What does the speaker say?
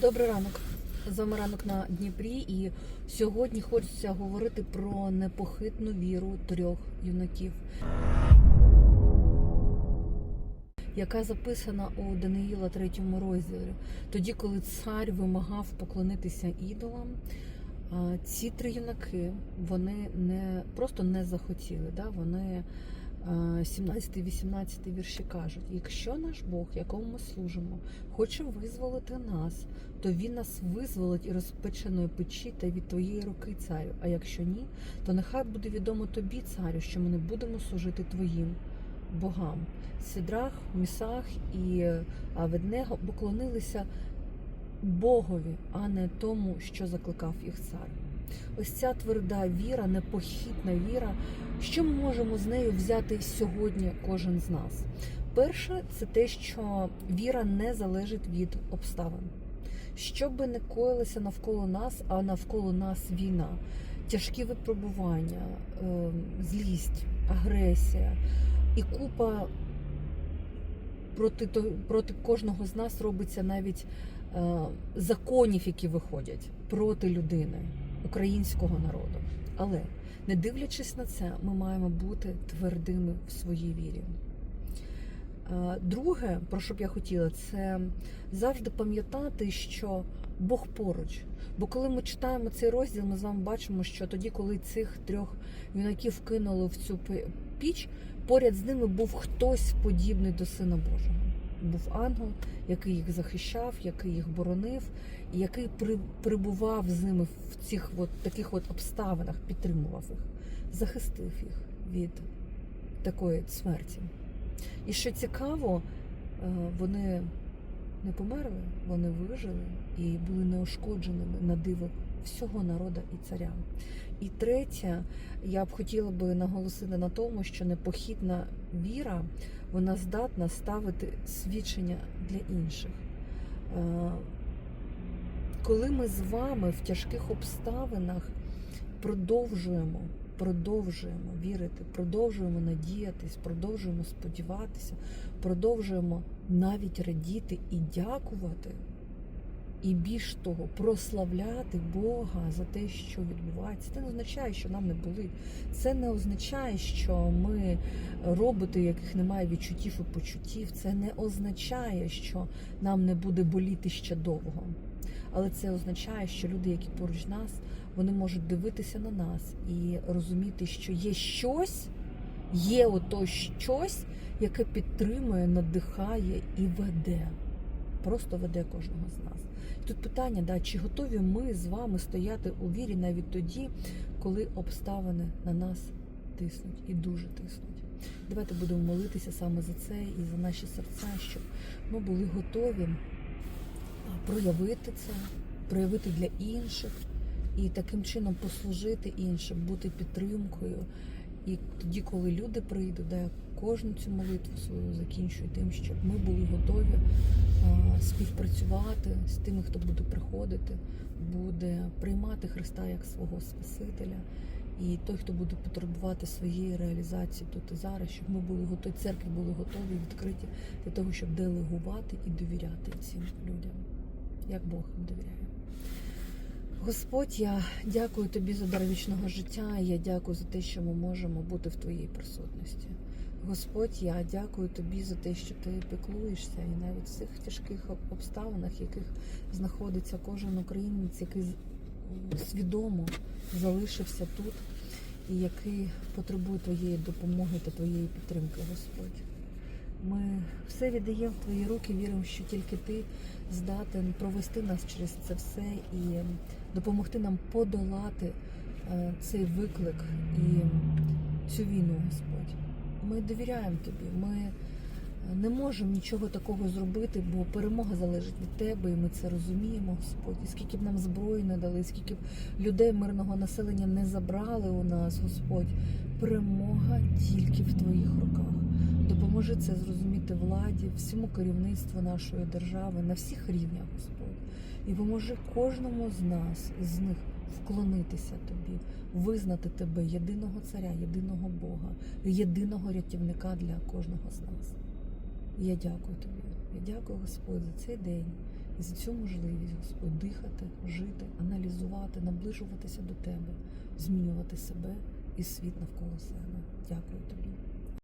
Добрий ранок. З вами ранок на Дніпрі, і сьогодні хочеться говорити про непохитну віру трьох юнаків, яка записана у Даниїла третьому розділі. Тоді, коли цар вимагав поклонитися ідолам, ці три юнаки вони не просто не захотіли. Да? Вони 17-18 вірші кажуть: якщо наш Бог, якому ми служимо, хоче визволити нас, то він нас визволить і розпеченої печі та від твоєї руки, царю. А якщо ні, то нехай буде відомо тобі, царю, що ми не будемо служити твоїм богам. Сідрах, Місах і Аведнего поклонилися Богові, а не тому, що закликав їх цар. Ось ця тверда віра, непохитна віра. Що ми можемо з нею взяти сьогодні, кожен з нас? Перше, це те, що віра не залежить від обставин. Що би не коїлося навколо нас, а навколо нас війна, тяжкі випробування, е, злість, агресія і купа проти, проти кожного з нас робиться навіть е, законів, які виходять проти людини, українського народу. Але не дивлячись на це, ми маємо бути твердими в своїй вірі. Е, Друге, про що б я хотіла, це завжди пам'ятати, що Бог поруч. Бо коли ми читаємо цей розділ, ми з вами бачимо, що тоді, коли цих трьох юнаків кинули в цю піч, поряд з ними був хтось подібний до Сина Божого. Був ангел, який їх захищав, який їх боронив, і який при- прибував з ними в цих от таких от обставинах, підтримував їх, захистив їх від такої смерті. І що цікаво, е, вони не померли, вони вижили і були неушкодженими на диво всього народу і царя. І третє, я б хотіла би наголосити на тому, що непохитна віра вона здатна ставити свідчення для інших. Е, Коли ми з вами в тяжких обставинах продовжуємо, продовжуємо вірити, продовжуємо надіятись, продовжуємо сподіватися, продовжуємо навіть радіти і дякувати, і більш того, прославляти Бога за те, що відбувається. Це не означає, що нам не болить. Це не означає, що ми роботи, яких немає відчуттів і почуттів. Це не означає, що нам не буде боліти ще довго. Але це означає, що люди, які поруч нас, вони можуть дивитися на нас і розуміти, що є щось, є ото щось, яке підтримує, надихає і веде. Просто веде кожного з нас. Тут питання, да, чи готові ми з вами стояти у вірі навіть тоді, коли обставини на нас тиснуть і дуже тиснуть. Давайте будемо молитися саме за це і за наші серця, щоб ми були готові проявити це, проявити для інших і таким чином послужити іншим, бути підтримкою. І тоді, коли люди прийдуть, я кожну цю молитву свою закінчую тим, щоб ми були готові співпрацювати з тими, хто буде приходити, буде приймати Христа як свого Спасителя. І той, хто буде потребувати своєї реалізації тут і зараз, щоб ми були готові, церкви були готові, відкриті для того, щоб делегувати і довіряти цим людям, як Бог їм довіряє. Господь, я дякую тобі за дар вічного життя. Я дякую за те, що ми можемо бути в твоїй присутності. Господь, я дякую тобі за те, що ти піклуєшся, і навіть в цих тяжких обставинах, в яких знаходиться кожен українець, який свідомо залишився тут, і який потребує твоєї допомоги та твоєї підтримки, Господь. Ми все віддаємо в твої руки, віримо, що тільки ти здатен провести нас через це все і допомогти нам подолати е, цей виклик і цю війну, Господь. Ми довіряємо тобі. Ми е, не можемо нічого такого зробити, бо перемога залежить від тебе, і ми це розуміємо, Господь. І скільки б нам зброї не дали, скільки б людей мирного населення не забрали у нас, Господь, перемога тільки в твоїх руках. Допоможи це зрозуміти владі, всьому керівництву нашої держави на всіх рівнях, Господь. І поможи кожному з нас, з них вклонитися тобі, визнати тебе єдиного царя, єдиного Бога, єдиного рятівника для кожного з нас. І я дякую тобі. Я дякую, Господь, за цей день. І за цю можливість, Господь, дихати, жити, аналізувати, наближуватися до Тебе, змінювати себе і світ навколо себе. Дякую тобі.